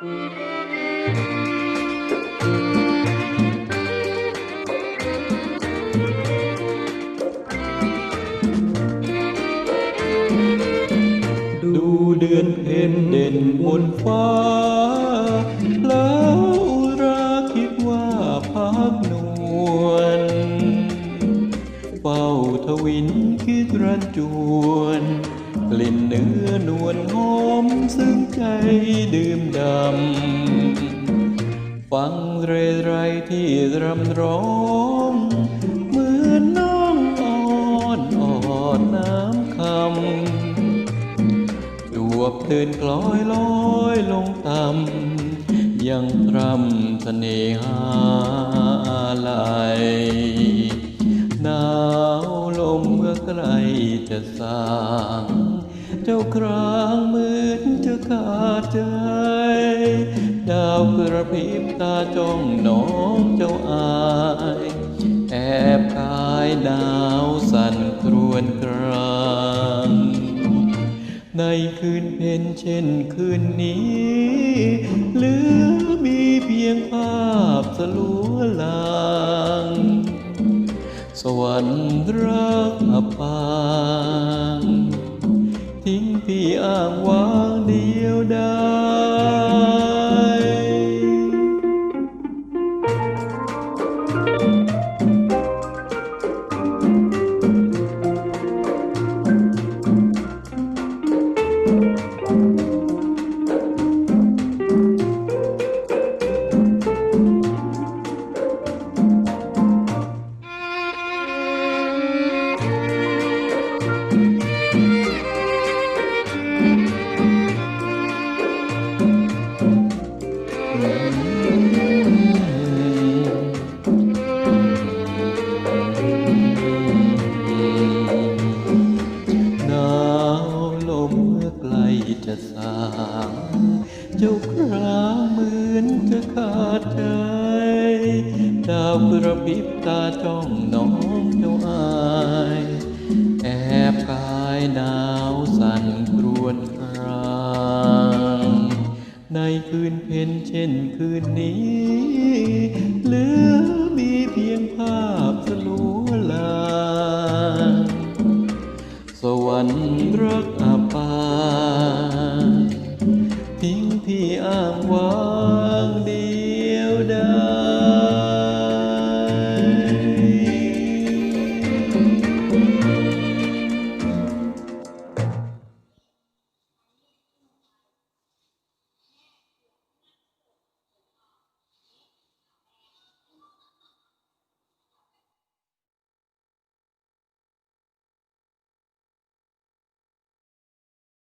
ดูเดือนเพ็ญเด่นบนฟ้า แล้วราคิดว่าพักนวลเฝ้าทวินคิดรันจวน กลิ่นเนื้อนวลหอมซึ่งใจดื่มดำ ฟังเรไรที่รำร้องเหมือนน้องอ่อนอ่อนน้ำคำจวบเดินกลอยลอยลงต่ำยังรำเสน่หาลาย หนาวลมเมื่อใกล้จะสางเจ้าครางมือนจะขาดใจ ดาวกระพริบตาจ้องน้องเจ้าอาย แอบกายหนาวสั่นครวนกรางในคืนเพ็ญเช่นคืนนี้เหลือมีเพียงภาพสลัวลาง สวรรค์รักอับปางทิ้งพี่อ้างว้างเดียวดาว จะสางเจ้าคราเหมือนจะขาดใจ ดาวกระพริบตาจ้องน้องเจ้าอาย แอบกายหนา คืนเพ็ญเช่นคืนนี้เหลือมีเพียงภาพ